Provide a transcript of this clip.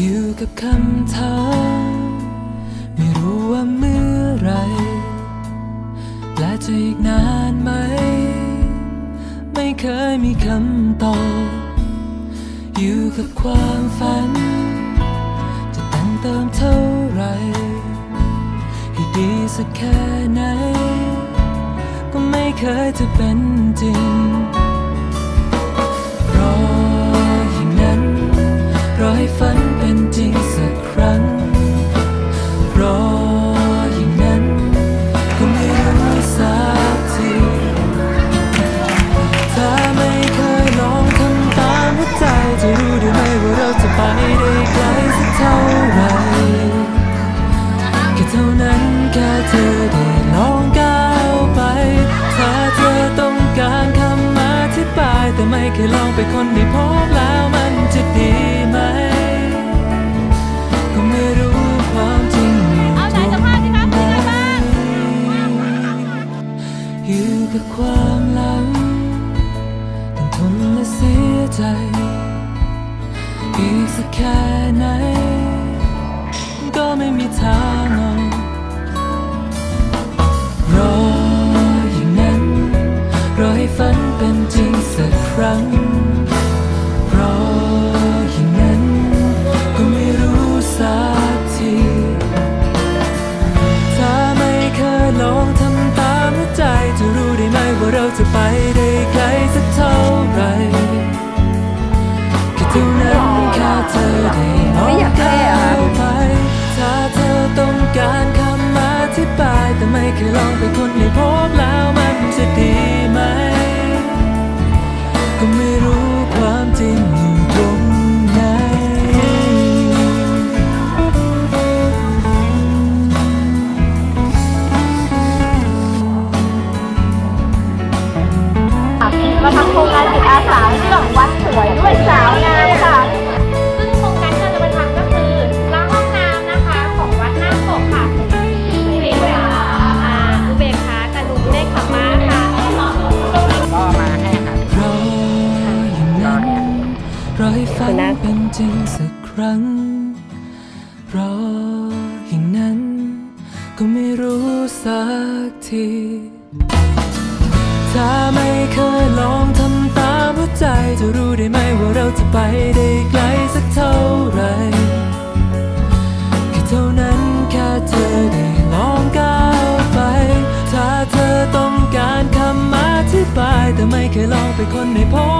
อยู่กับคำถามไม่รู้ว่าเมื่อไร และจะอีกนานไหม ไม่เคยมีคำตอบอยู่กับความฝัน จะแต่งเติมเท่าไหรให้ดีสักแค่ไหน ก็ไม่เคยจะเป็นจริง รอให้ฝันเป็นจริงสักครั้ง รออย่างนั้นก็ไม่รู้สักทีถ้าไม่เคยลองทำตามหัวใจจะรู้ได้ไหมว่าเราจะไปได้ไกลสักเท่าไหรแค่เท่านั้นแค่เธอได้ลองก้าวไป ถ้าเธอต้องการคำอธิบายแต่ไม่เคยลองไปคนไม่พบ อยู่กับความหลังต้องทนและเสียใจ อีกสักแค่ไหน ก็ไม่มีทางออกรออย่างนั้น รอให้ฝันเป็นจริงสักครั้ง ใจจะรู้ได้ไหมว่าเราจะไปได้ไกลสักเท่าไหรแค่เท่านั้นแค่เธอได้มองก้าไปถ้าเธอต้องการคำอธิบายแต่ไม่เคยลองไปคนไม่พบ ร้อยฝันเป็นจริงสักครั้งรออย่างนั้น ก็ไม่รู้สักทีถ้าไม่เคยลองทำตามหัวใจ จะรู้ได้ไหมว่าเราจะไปได้ไกลสักเท่าไรแค่เท่านั้นแค่เธอได้ลองก้าวไป ถ้าเธอต้องการคำอธิบาย แต่ไม่เคยลองไปคนในพบ